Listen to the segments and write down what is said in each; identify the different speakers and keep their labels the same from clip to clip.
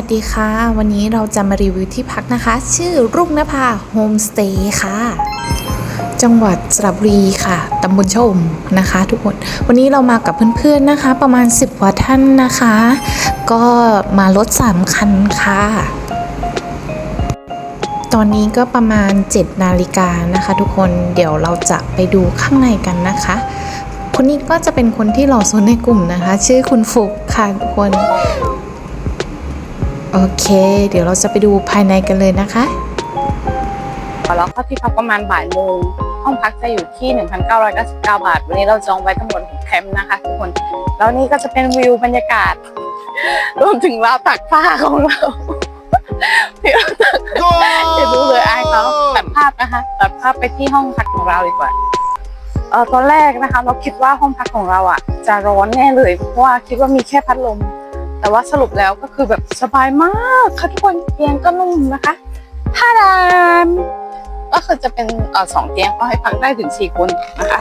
Speaker 1: สวัสดีค่ะ วันนี้เราจะมารีวิวที่พักนะคะ ชื่อรุ่งนภาโฮมสเตย์ค่ะ จังหวัดสระบุรีค่ะตำบลชมนะคะ ทุกคน วันนี้เรามากับเพื่อนๆนะคะ ประมาณ 10กว่าท่านนะคะ ก็มารถ 3 คันค่ะ ตอนนี้ก็ประมาณ 7 นาฬิกานะคะ ทุกคนเดี๋ยวเราจะไปดูข้างในกันนะคะคนนี้ก็จะเป็นคนที่หล่อสุดในกลุ่มนะคะ ชื่อคุณฟุกค่ะทุกคน โอเค เดี๋ยวเราจะไปดูภายในกันเลยนะคะ
Speaker 2: แล้วก็ที่พักประมาณบ่ายโมงห้องพักจะอยู่ที่ 1,999 บาท วันนี้เราจองไว้ทั้งหมด6แคมป์นะคะทุกคน แล้วนี่ก็จะเป็นวิวบรรยากาศ รวมถึงราวตากผ้าของเราที่เราตากเดี๋ยวดูเลยอายเขาตัดภาพนะคะ ตัดภาพไปที่ห้องพักของเราดีกว่าเออตอนแรกนะคะ เราคิดว่าห้องพักของเราอะ จะร้อนแน่เลย เพราะว่าคิดว่ามีแค่พัดลม แต่ว่าสรุปแล้วก็คือแบบสบายมากค่ะทุกคนเตียงก็นุ่มนะคะท่าดามก็คือจะเป็นสองเตียงก็ให้พักได้ถึงสี่คนนะคะ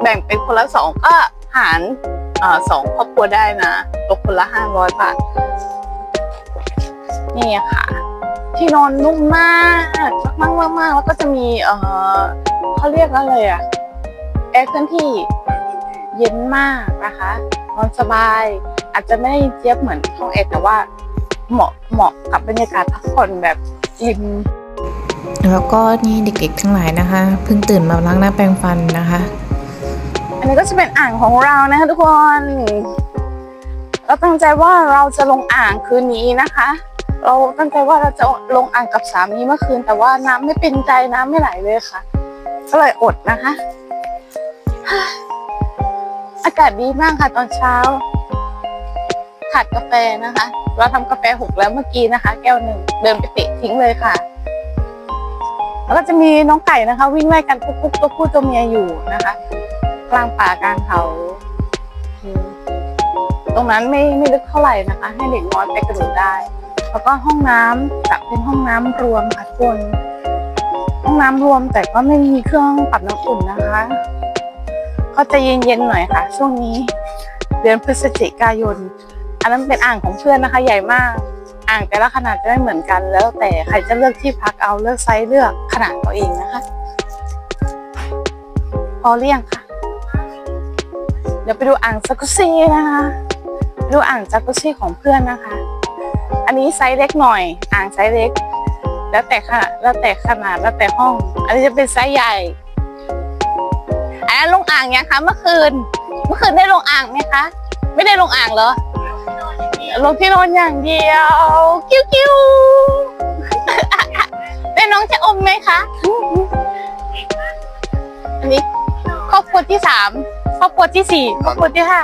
Speaker 2: แบ่งเป็นคนละสองก็หารสองครอบครัวได้นะตกคนละห้าร้อยบาท นี่ค่ะ ที่นอนนุ่มมากมากมากมากแล้วก็จะมีเออเขาเรียกอะไรอะแอร์เคลื่อนที่เย็นมากนะคะ นอนสบาย อาจจะไม่ได้เจี๊ยบเหมือนห้องแอร์แต่ว่าเหมาะเหมาะกับบรรยากาศพักผ่อนแบบริม
Speaker 1: แล้วก็นี่เด็กๆทั้งหลายนะคะเพิ่งตื่นมาล้างหน้าแปรงฟันนะคะ
Speaker 2: อันนี้ก็จะเป็นอ่างของเรานะคะทุกคนเราตั้งใจว่าเราจะลงอ่างคืนนี้นะคะ เราตั้งใจว่าเราจะลงอ่างกับสามีเมื่อคืน แต่ว่าน้ำไม่เป็นใจน้ำไม่ไหลเลยค่ะ ก็เลยอดนะคะ อากาศดีมากค่ะตอนเช้า ขาดกาแฟนะคะ เราทำกาแฟหกแล้วเมื่อกี้นะคะ แก้วหนึ่งเดินไปเตะทิ้งเลยค่ะ แล้วก็จะมีน้องไก่นะคะ วิ่งไล่กันกุ๊กกุ๊กตัวผู้ตัวเมียอยู่นะคะ กลางป่ากลางเขาตรงนั้นไม่ไม่ลึกเท่าไหร่นะคะ ให้เด็กน้อยไปกระโดดได้ แล้วก็ห้องน้ำจะเป็นห้องน้ำรวมค่ะทุกคน ห้องน้ำรวมแต่ก็ไม่มีเครื่องปรับน้ำอุ่นนะคะก็จะเย็นๆหน่อยค่ะ ช่วงนี้เดือนพฤศจิกายน อันนั้นเป็นอ่างของเพื่อนนะคะ ใหญ่มาก อ่างแต่ละขนาดจะไม่เหมือนกัน แล้วแต่ใครจะเลือกที่พักเอาเลือกไซส์เลือกขนาดตัวเองนะคะ พอเรียงค่ะ เดี๋ยวไปดูอ่างจักุซี่นะคะดูอ่างจักุซี่ของเพื่อนนะคะ อันนี้ไซส์เล็กหน่อย อ่างไซส์เล็ก แล้วแต่ขนาดแล้วแต่ขนาดแล้วแต่ห้อง อันนี้จะเป็นไซส์ใหญ่อันนั้นลงอ่างยังคะเมื่อคืน เมื่อคืนได้ลงอ่างไหมคะ ไม่ได้ลงอ่างเหรอ ลงที่นอนอย่างเดียว กิ้วกิ้วได้น้องจะอมไหมคะ อันนี้ครอบครัวที่สามครอบครัวที่สี่ครอบครัวที่ห้า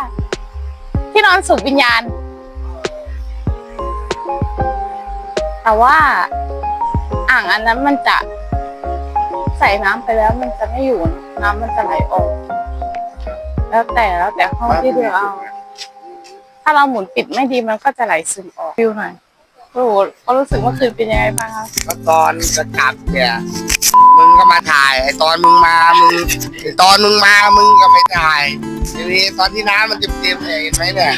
Speaker 2: ที่นอนสุขวิญญาณ แต่ว่า อ่างอันนั้นมันจะใส่น้ำไปแล้วมันจะไม่อยู่ น้ำมันจะไหลออก แล้วแต่แล้วแต่ห้องที่เลือเอา ถ้าเราหมุนปิดไม่ดีมันก็จะไหลซึมออกฟิวหน่อยโอ้โหก็รู้สึกเมื่อคืนเป็นยังไงบ้างคะ
Speaker 3: ก็ตอนจะกลับเนี่ยมึงก็มาถ่ายไอตอนมึงมามึงไอตอนมึงมามึงก็ไม่ถ่ายทีนี้ตอนที่น้ำมันเต็มๆเนี่ยเห็นไหมเนี่ย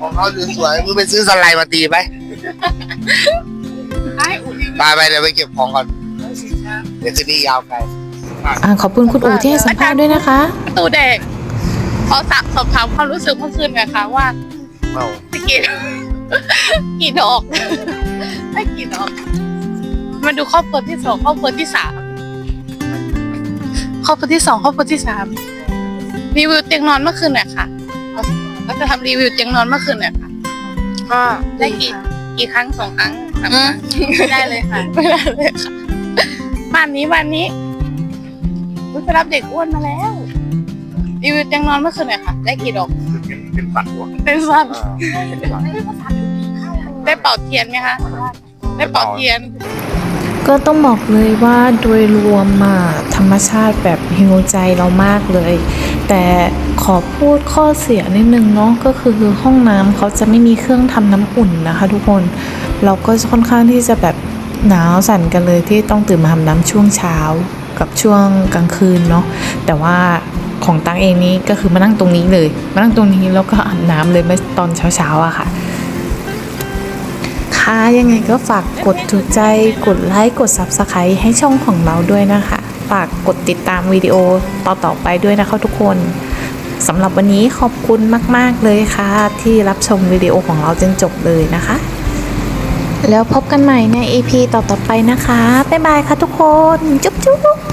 Speaker 3: ของเขาสวยๆมึงไปซื้อสไลด์มาตีไป
Speaker 2: ไอ้อุ่น
Speaker 3: ไปไปเดี๋ยวไปเก็บของก่อนเดี๋ยวคืนนี้ยาวไป
Speaker 1: อ่าขอบคุณคุณอูที่ให้สัมภาษณ์ด้วยนะคะ
Speaker 2: ประตูเด็กขอสอบสอบถามความรู้สึกเมื่อคืนหน่อยค่ะว่า
Speaker 3: เมา
Speaker 2: ได้กี่กี่ดอกได้กี่ดอก มาดูครอบครัวที่สองครอบครัวที่สามครอบครัวที่สองครอบครัวที่สามรีวิวเตียงนอนเมื่อคืนหน่อยค่ะเราจะทำรีวิวเตียงนอนเมื่อคืนหน่อยค่ะ
Speaker 4: ก็
Speaker 2: ได้กี่กี่ครั้งสองครั้งสามครั้งไม่ได้เลยค่ะไม่ได้เลยค่ะบ้านนี้บ้านนี้อุ๊ยไปรับเด็กอ้วนมาแล้วรีวิวเตียงนอนเมื่อคืนหน่อยค่ะ ได้กี่ดอก
Speaker 3: เป็นฝันวะ
Speaker 2: เป็นสั้นได้เป่าเทียนไหมคะ ได้เป่าเทียน
Speaker 1: ก็ต้องบอกเลยว่าโดยรวมมาธรรมชาติแบบฮิวใจเรามากเลย แต่ขอพูดข้อเสียนิดนึงเนาะก็คือห้องน้ำเขาจะไม่มีเครื่องทำน้ำอุ่นนะคะ ทุกคนเราก็ค่อนข้างที่จะแบบหนาวสั่นกันเลยที่ต้องตื่นมาทำน้ำช่วงเช้ากับช่วงกลางคืนเนาะแต่ว่า ของตังเองนี้ก็คือมานั่งตรงนี้เลย มานั่งตรงนี้แล้วก็อาบน้ำเลยเมื่อตอนเช้าๆอะค่ะนะคะยังไงก็ฝากกดถูกใจกดไลค์กด Subscribe ให้ช่องของเราด้วยนะคะ ฝากกดติดตามวิดีโอต่อๆไปด้วยนะคะทุกคนสำหรับวันนี้ขอบคุณมาก ๆ เลยค่ะ ที่รับชมวิดีโอของเราจนจบเลยนะคะ แล้วพบกันใหม่ใน EP ต่อ ๆ ไปนะคะ บ๊ายบายค่ะทุกคน จุ๊บจุ๊บ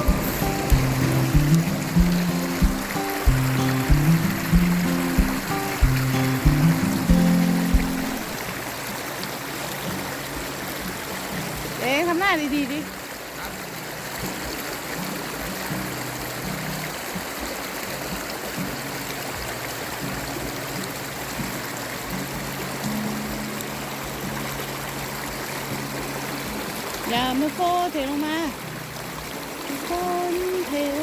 Speaker 2: หน้าดีๆดิอย่ามือโคเทลงมาคนเทล